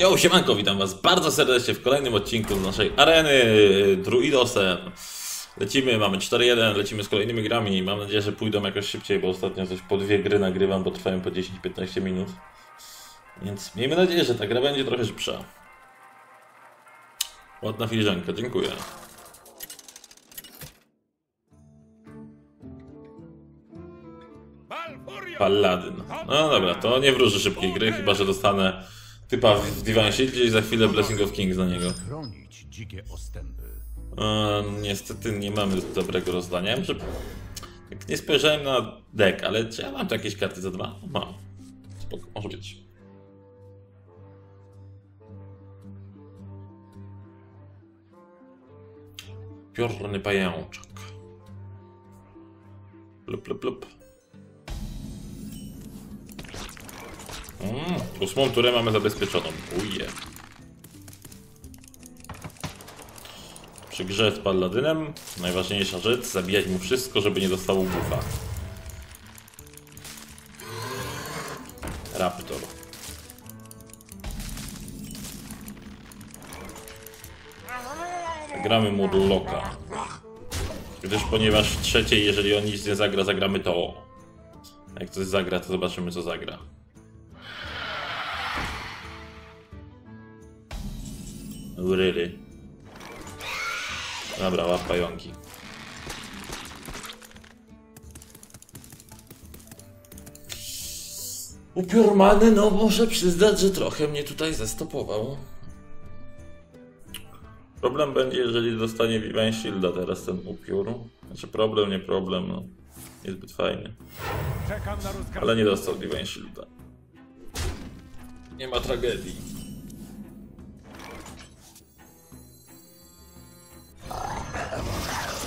Jo, siemanko, witam was bardzo serdecznie w kolejnym odcinku naszej areny Druidosem. Lecimy, mamy 4-1, lecimy z kolejnymi grami. Mam nadzieję, że pójdą jakoś szybciej, bo ostatnio coś po dwie gry nagrywam, bo trwają po 10-15 minut. Więc miejmy nadzieję, że ta gra będzie trochę szybsza. Ładna filiżanka, dziękuję. Paladyn. No dobra, to nie wróży szybkiej gry, chyba że dostanę typa w Divine Shieldzie i za chwilę Blessing of Kings na niego. chronić dzikie ostępy. E, niestety nie mamy dobrego rozdania. Że tak nie spojrzałem na deck, ale czy ja mam tu jakieś karty za dwa? Mam. Spoko, może być. Piorny pajączek. Plup, plup, plup. Mm, ósmą turę mamy zabezpieczoną. Uje. Przy grze z Palladynem najważniejsza rzecz, zabijać mu wszystko, żeby nie dostało buffa. Raptor. Gramy moduł Loka. Gdyż ponieważ w trzeciej, jeżeli on nic nie zagra, zagramy to. Jak coś zagra, to zobaczymy co zagra. Really? Dobra, łap pająki. Upiór many, no muszę przyznać, że trochę mnie tutaj zestopował. Problem będzie, jeżeli dostanie Divine Shielda teraz ten upiór. Znaczy problem, nie problem, no. Niezbyt fajnie. Ale nie dostał Divine Shielda. Nie ma tragedii.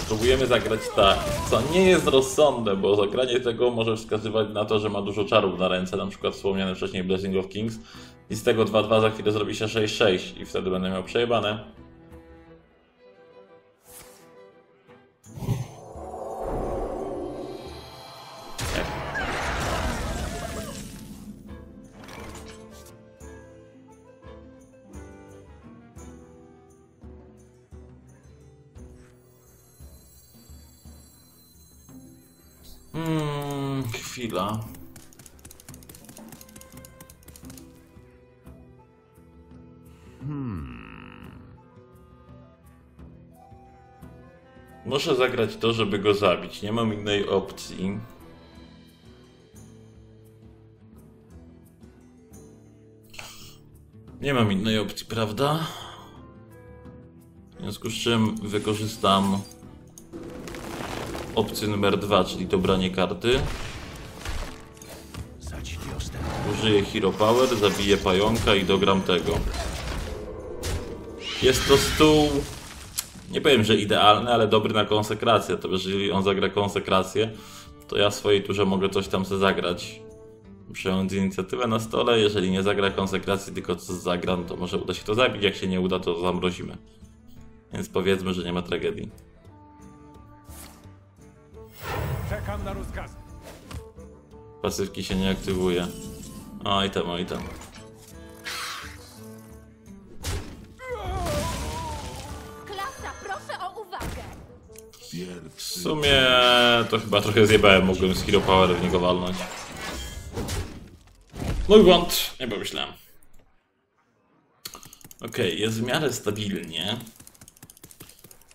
Próbujemy zagrać tak, co nie jest rozsądne, bo zagranie tego może wskazywać na to, że ma dużo czarów na ręce, na przykład wspomniany wcześniej Blessing of Kings i z tego 2-2 za chwilę zrobi się 6-6 i wtedy będę miał przejebane. Chwila. Muszę zagrać to, żeby go zabić. Nie mam innej opcji. Nie mam innej opcji, prawda? W związku z czym wykorzystam opcję numer dwa, czyli dobranie karty. Użyję Hero Power, zabiję pająka i dogram tego. Jest to stół, nie powiem, że idealny, ale dobry na konsekrację. To jeżeli on zagra konsekrację, to ja w swojej turze mogę coś tam sobie zagrać. Przejąć inicjatywę na stole, jeżeli nie zagra konsekracji, tylko co zagram, to może uda się to zabić, jak się nie uda, to zamrozimy. Więc powiedzmy, że nie ma tragedii. Czekam na rozkaz. Pasywki się nie aktywuje. Oj tam, oj tam. Klasa, proszę o uwagę! W sumie to chyba trochę zjebałem, mogłem z Hero Power w niego walnąć. Mój błąd, nie pomyślałem. Okej, jest w miarę stabilnie.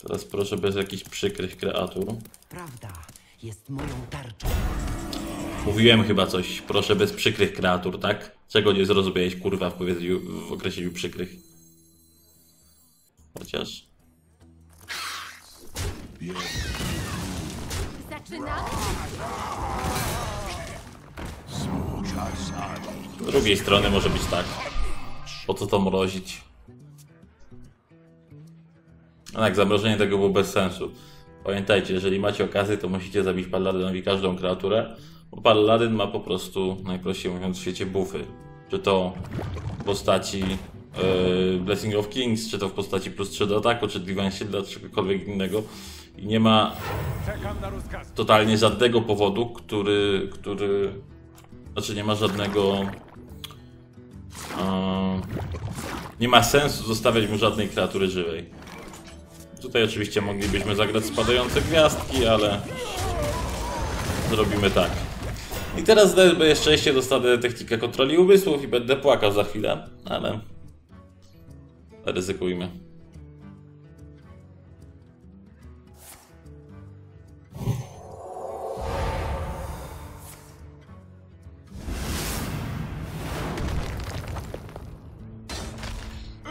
Teraz proszę bez jakichś przykrych kreatur. Prawda jest moją tarczą. Mówiłem chyba coś, proszę bez przykrych kreatur, tak? Czego nie zrozumiałeś, kurwa, w, powiedzeniu, w określeniu przykrych? Chociaż... Z drugiej strony może być tak. Po co to mrozić? No tak, zamrożenie tego było bez sensu. Pamiętajcie, jeżeli macie okazję, to musicie zabić Palladynowi każdą kreaturę, bo Palladyn ma po prostu, najprościej mówiąc, w świecie buffy. Czy to w postaci yy, Blessing of Kings, czy to w postaci plus 3 do ataku, czy Divine Shield, czy czegokolwiek innego. I nie ma totalnie żadnego powodu, który, który znaczy nie ma żadnego e, nie ma sensu zostawiać mu żadnej kreatury żywej. Tutaj oczywiście moglibyśmy zagrać spadające gwiazdki, ale zrobimy tak. I teraz zdaję szczęście dostanę technikę kontroli umysłów i będę płakał za chwilę, ale ryzykujmy.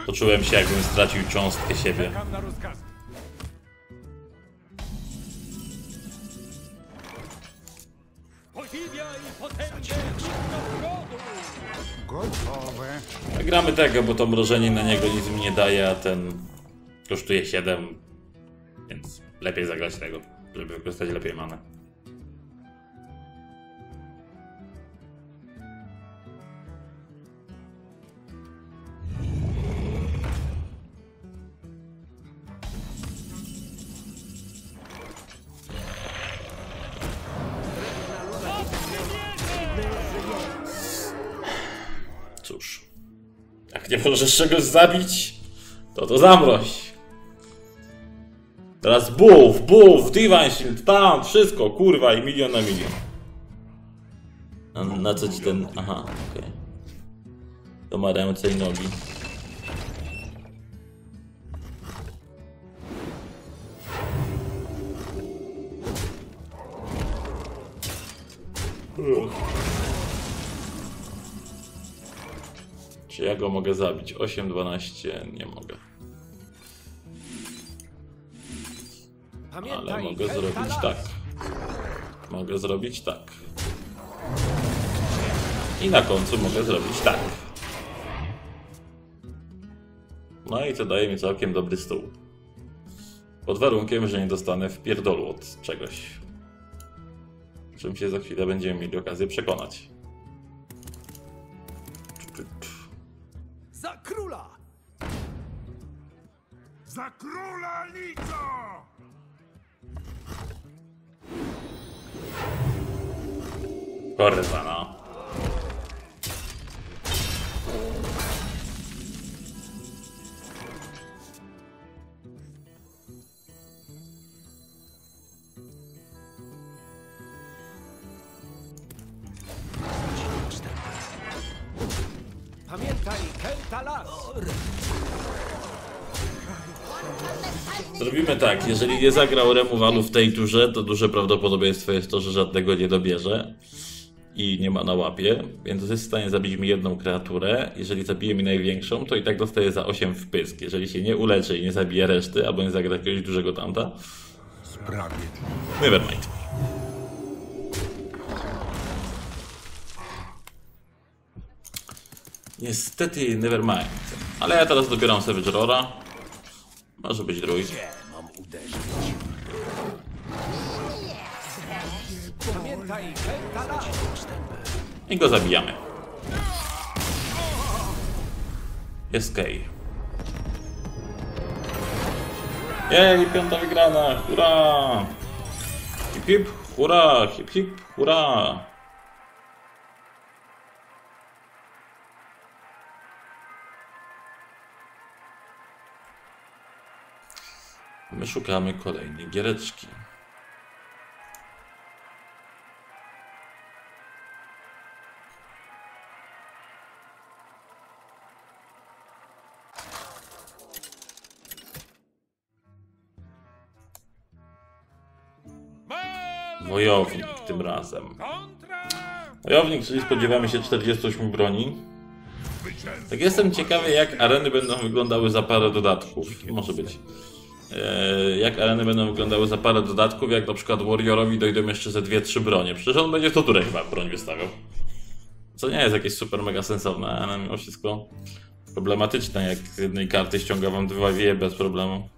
Poczułem się, jakbym stracił cząstkę siebie. Potęgę! Gotowe. Gramy tego, bo to mrożenie na niego nic mi nie daje, a ten kosztuje 7, więc lepiej zagrać tego, żeby wykorzystać lepiej manę. możesz czegoś zabić, to to zamroź. Teraz buff, buff, divan shield, tam, wszystko, kurwa i milion na milion. Na, na co ci ten... aha, okej. Okay. To marającej nogi. Ugh. 12. Ja go mogę zabić. 8, 12 nie mogę. Ale mogę zrobić tak. Mogę zrobić tak. I na końcu mogę zrobić tak. No i to daje mi całkiem dobry stół. Pod warunkiem, że nie dostanę w pierdolu od czegoś. Czym się za chwilę będziemy mieli okazję przekonać. Za króla! Kurwa no. Zrobimy tak, jeżeli nie zagrał remowalu w tej turze, to duże prawdopodobieństwo jest to, że żadnego nie dobierze i nie ma na łapie, więc jest w stanie zabić mi jedną kreaturę. Jeżeli zabije mi największą, to i tak dostaje za 8 w pysk. Jeżeli się nie uleczy i nie zabije reszty, albo nie zagra jakiegoś dużego tanta, Sprawiedliwie. nevermind. Niestety, nevermind. Ale ja teraz dobieram Savage Rora. Może być druid. I go zabijamy. Jest Kej. Jej, piąta wygrana, hurra! Hip hip, hurra, hip hip, hurra! My szukamy kolejnej giereczki. Tym razem. Wojownik, czyli spodziewamy się 48 broni. Tak jestem ciekawy, jak areny będą wyglądały za parę dodatków. Może być. Eee, jak areny będą wyglądały za parę dodatków, jak na przykład Warriorowi dojdą jeszcze ze 2-3 bronie. Przecież on będzie to turę chyba broń wystawiał. Co nie jest jakieś super mega sensowne, ale mimo wszystko problematyczne, jak z jednej karty ściąga wam dwa wieje bez problemu.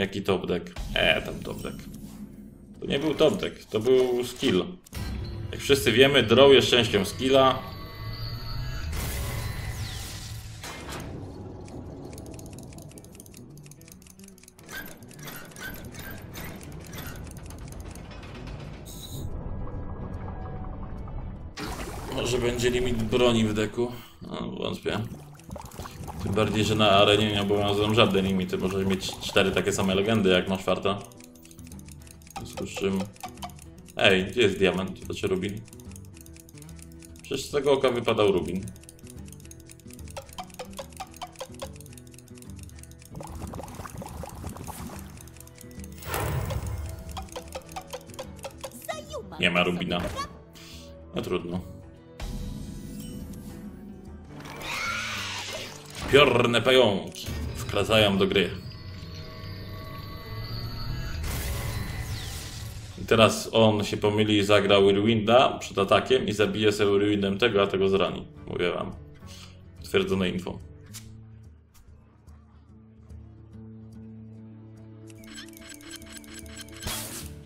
Jaki top deck? E, tam top deck. To nie był top deck, to był skill. Jak wszyscy wiemy, draw jest częścią skilla. Może będzie limit broni w deku? No, wątpię. Tym bardziej, że na arenie nie obowiązują żadne limity. Możesz mieć cztery takie same legendy jak masz czwarta. W związku z czym... Ej, gdzie jest diament? Znaczy rubin? Przecież z tego oka wypadał rubin. Nie ma rubina. No trudno. Piorne pająki wkraczają do gry. I teraz on się pomyli i zagra Whirlwinda przed atakiem i zabije sobie Whirlwindem tego, a tego zrani. Mówię wam. Twierdzone info.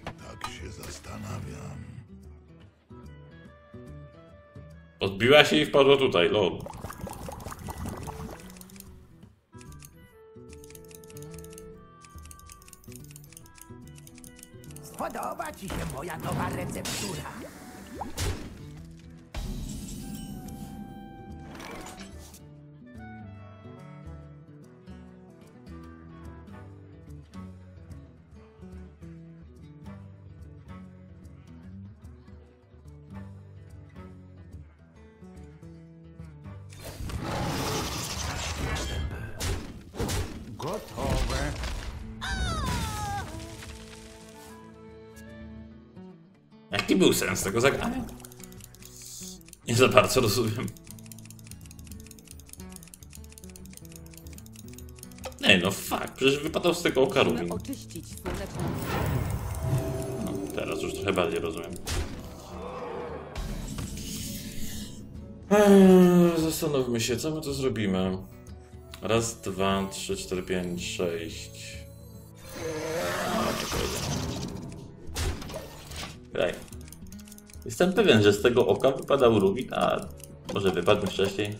Tak się zastanawiam. Odbiła się i wpadła tutaj, lol. Spodoba ci się moja nowa receptura. Sens tego zagrania? Nie za bardzo rozumiem. Ej, no fuck, przecież wypadał z tego oka Rubin. Oczyścić słoneczną No, teraz już trochę bardziej rozumiem. Eee, zastanówmy się, co my tu zrobimy. Raz, dwa, trzy, cztery, pięć, sześć. No, powiedziałem. Graj. Jestem pewien, że z tego oka wypadał Rubin, a może wypadł wcześniej.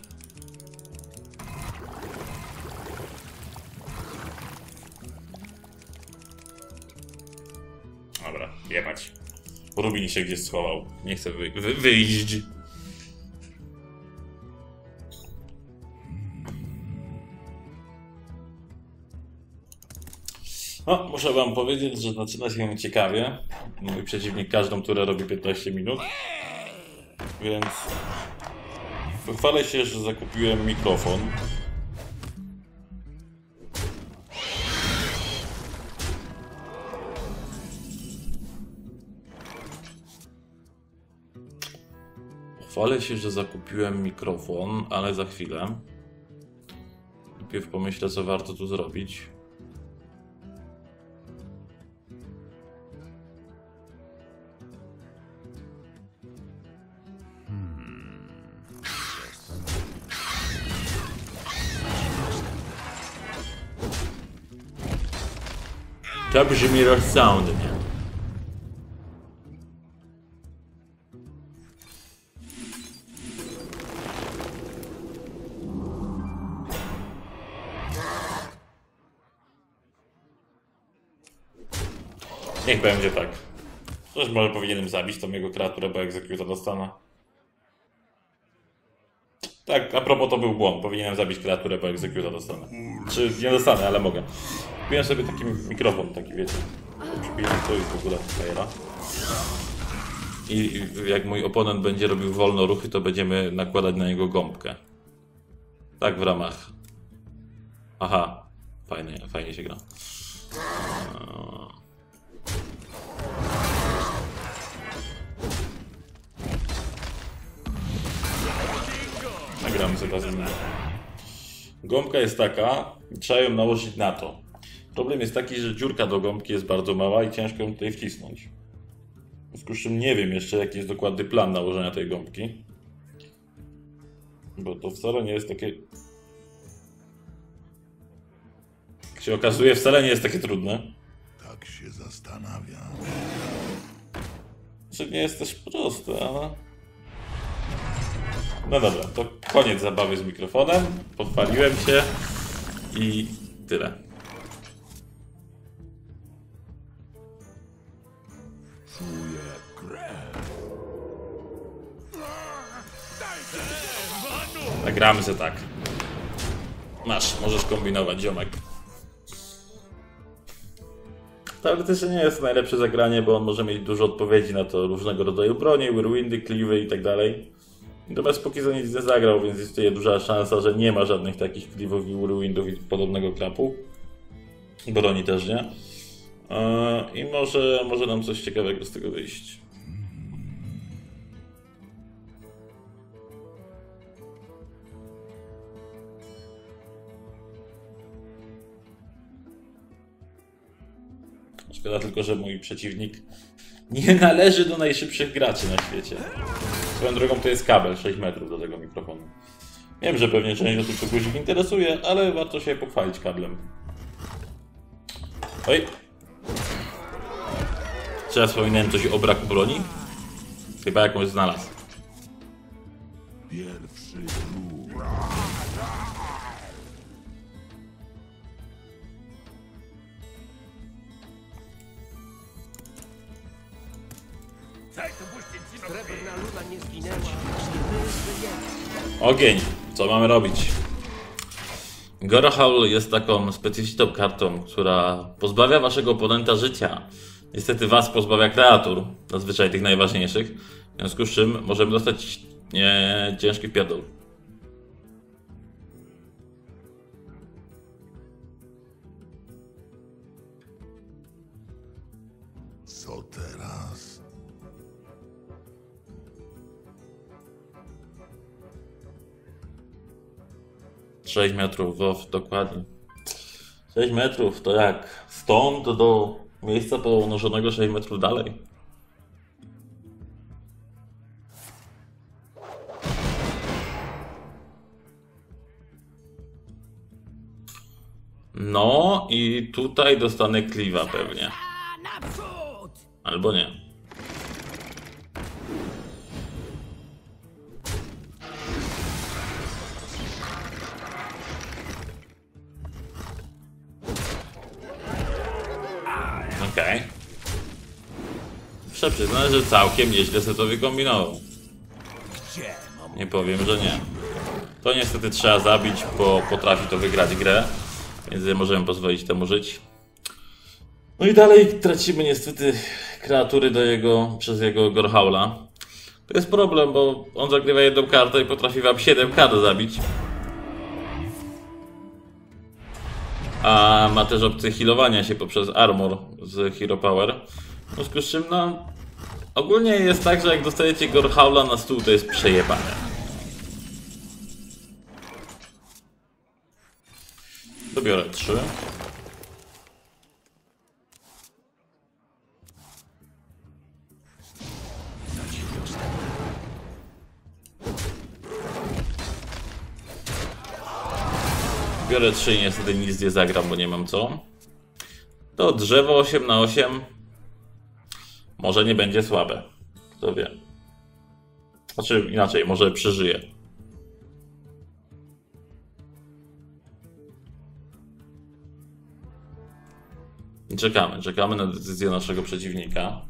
Dobra, jebać. Rubin się gdzieś schował. Nie chce wy wy wyjść. No, muszę wam powiedzieć, że zaczyna się ciekawie. Mój przeciwnik każdą turę robi 15 minut. Więc pochwalę się, że zakupiłem mikrofon. Chwalę się, że zakupiłem mikrofon, ale za chwilę. Najpierw pomyślę, co warto tu zrobić. To brzmi rozsądnie. Niech będzie tak. Też może powinienem zabić tą jego kreaturę, bo egzekuta dostanę. Tak, a propos to był błąd. Powinienem zabić kreaturę, bo egzekuta dostanę. Czy nie dostanę, ale mogę. Kupiłem sobie taki mikrofon, taki wiecie. Przypiję to i w ogóle. I i jak mój oponent będzie robił wolno ruchy, to będziemy nakładać na niego gąbkę. Tak w ramach. Aha. Fajnie, fajnie się gra. Gąbka jest taka, trzeba ją nałożyć na to. Problem jest taki, że dziurka do gąbki jest bardzo mała i ciężko ją tutaj wcisnąć. W związku z czym nie wiem jeszcze, jaki jest dokładny plan nałożenia tej gąbki. Bo to wcale nie jest takie... Jak się okazuje, wcale nie jest takie trudne. Tak się zastanawiam. Czy nie jest też proste, ale... No dobra, to koniec zabawy z mikrofonem. Pochwaliłem się i tyle. Zagramy se tak. Masz, możesz kombinować, ziomek. Teoretycznie nie jest najlepsze zagranie, bo on może mieć dużo odpowiedzi na to różnego rodzaju bronie, whirlwindy, kliwy i tak dalej. Natomiast póki co nic nie zagrał, więc istnieje duża szansa, że nie ma żadnych takich kliwów i whirlwindów i podobnego klapu. Broni też nie. Eee, I może, może nam coś ciekawego z tego wyjść. Szkoda tylko, że mój przeciwnik nie należy do najszybszych graczy na świecie. Swoją drogą to jest kabel 6 metrów do tego mikrofonu. Wiem, że pewnie część osób to guzik interesuje, ale warto się pochwalić kablem. Oj. Czy ja wspominałem coś o braku broni? Chyba jakąś znalazł. Ogień. Co mamy robić? Gorohaul jest taką specyficzną kartą, która pozbawia waszego oponenta życia. Niestety was pozbawia kreatur, zazwyczaj tych najważniejszych. W związku z czym możemy dostać nie, ciężki pierdol. 6 metrów, Zof, dokładnie. 6 metrów to jak stąd do miejsca położonego 6 metrów dalej. No i tutaj dostanę kliwa pewnie. Albo nie. Że całkiem nieźle sobie to wykombinował. Nie powiem, że nie. To niestety trzeba zabić, bo potrafi to wygrać grę, więc nie możemy pozwolić temu żyć. No i dalej tracimy niestety kreatury do jego, przez jego Gorhaula. To jest problem, bo on zagrywa jedną kartę i potrafi wam 7 kart zabić. A ma też opcję healowania się poprzez armor z Hero Power. W związku z czym, no... Ogólnie jest tak, że jak dostajecie Gorhaula na stół, to jest przejebane. Dobiorę 3. Biorę 3 i niestety nic nie zagram, bo nie mam co. To drzewo 8 na 8 może nie będzie słabe. Kto wie. Znaczy inaczej, może przeżyje. Czekamy, czekamy na decyzję naszego przeciwnika.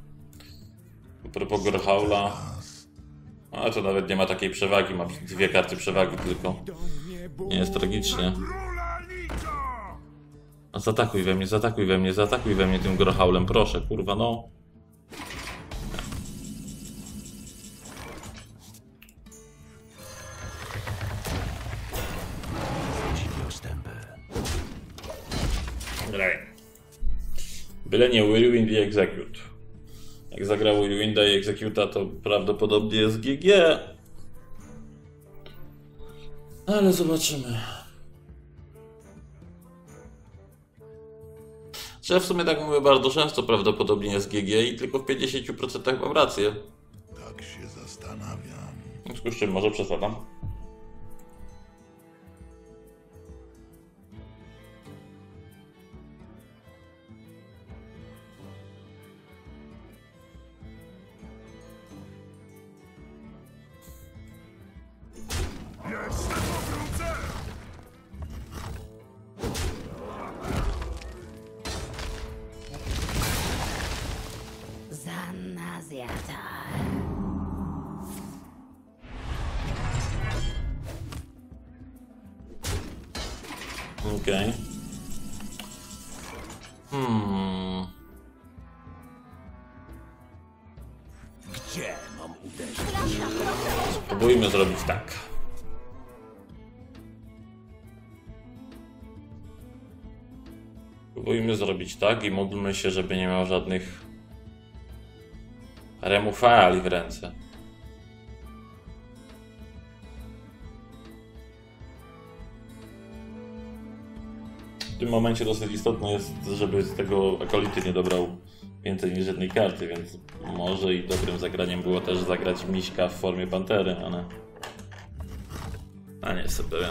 A propos Gorhaula. A to nawet nie ma takiej przewagi, ma dwie karty przewagi tylko. Nie jest tragicznie. A zaatakuj we mnie, zaatakuj we mnie, zaatakuj we mnie tym Gorhaulem, proszę, kurwa, no. Byle nie Whirlwind i Execute. Jak zagra Whirlwinda i Executa, to prawdopodobnie jest GG. Ale zobaczymy. Że w sumie tak mówię bardzo często, prawdopodobnie jest GG i tylko w 50% mam rację. Tak się zastanawiam. W związku z czym może Zanna. Okej. Okay. Hmm. Gdzie mam uderzyć? Spróbujmy zrobić tak. Spróbujmy zrobić tak i módlmy się, żeby nie miał żadnych remufali w ręce. W tym momencie dosyć istotne jest, żeby z tego akolity nie dobrał więcej niż jednej karty, więc może i dobrym zagraniem było też zagrać miśka w formie pantery, ale... A nie jestem pewien.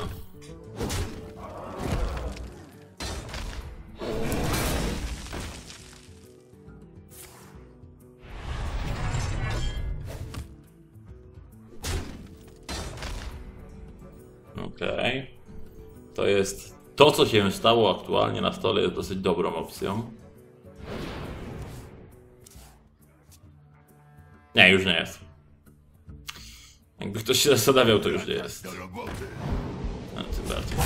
To, co się stało aktualnie na stole, jest dosyć dobrą opcją. Nie, już nie jest. Jakby ktoś się zastanawiał, to już nie jest. No, tym bardziej.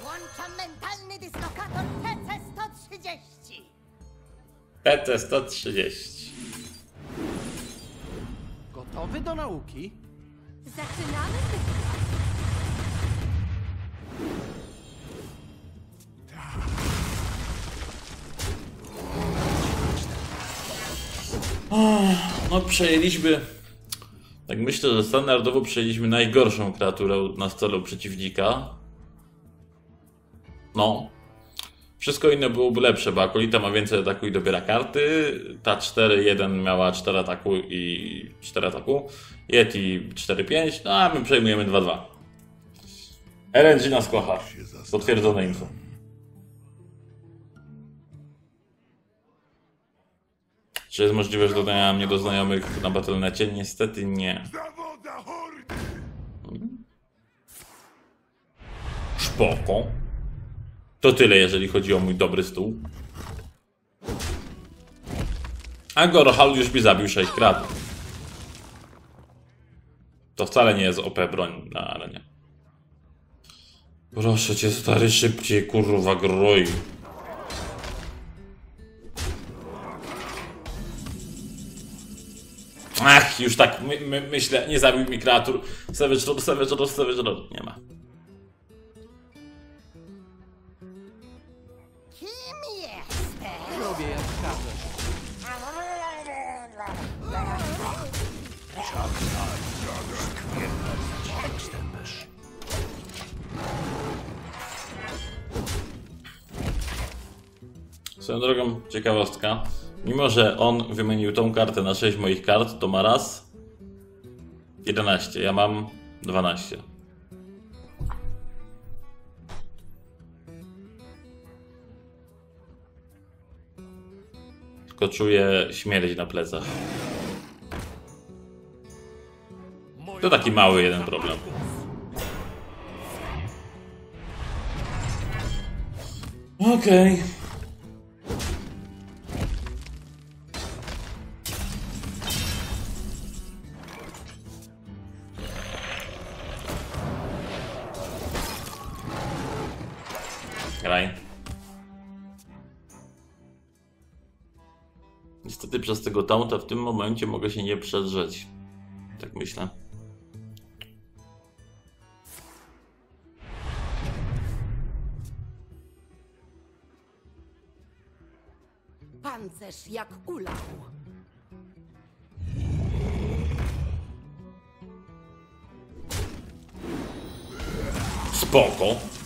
Włączam mentalny dyslokator TC-130! PT 130. Gotowy do nauki? Zaczynamy wygrać! No, przejęliśmy. Tak myślę, że standardowo przejęliśmy najgorszą kreaturę na stole przeciwnika. No. Wszystko inne byłoby lepsze, bo Akolita ma więcej ataku i dobiera karty. Ta 4-1 miała 4 ataku i 4 ataku. Yeti 4-5, no a my przejmujemy 2-2. RNG nas kocha. Potwierdzone info. Czy jest możliwość dodania mnie do znajomych na Battle.necie? Niestety nie. Spoko. To tyle, jeżeli chodzi o mój dobry stół. A Gorhal już mi zabił 6 krat. To wcale nie jest OP broń na arenie. Proszę cię, stary, szybciej, kurwa, groj. Ach, już tak my, my, myślę, nie zabił mi kreatur. Savage Road, Savage Road, Savage Road. Nie ma. Swoją drogą, ciekawostka. Mimo, że on wymienił tą kartę na 6 moich kart, to ma raz 11, ja mam 12. Tylko czuję śmierć na plecach. To taki mały jeden problem. Okej. Graj. Niestety przez tego taunta w tym momencie mogę się nie przedrzeć. Tak myślę. Pancerz jak ulał. Spoko.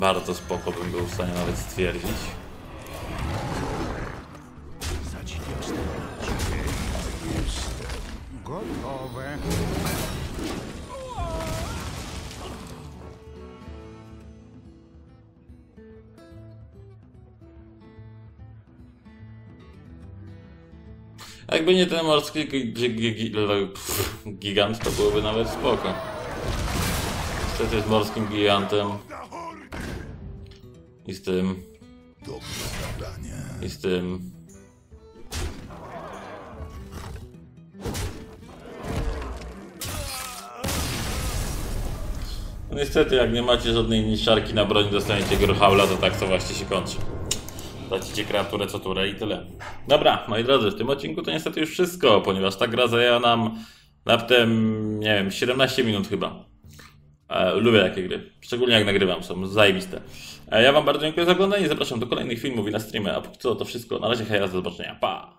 Bardzo spoko bym był w stanie nawet stwierdzić. Gotowe. Jakby nie ten morski gigant, to byłoby nawet spoko. Niestety jest morskim gigantem. I z tym. I z tym. No niestety, jak nie macie żadnej niszczarki na broń, dostaniecie Grohaula, to tak to właśnie się kończy. Tracicie kreaturę co turę i tyle. Dobra, moi drodzy, w tym odcinku to niestety już wszystko, ponieważ ta gra zajęła nam raptem, nie wiem, 17 minut chyba. E, lubię takie gry, szczególnie jak nagrywam, są zajebiste. E, ja wam bardzo dziękuję za oglądanie, zapraszam do kolejnych filmów i na streamy, a póki co to wszystko, na razie hej, do zobaczenia, pa!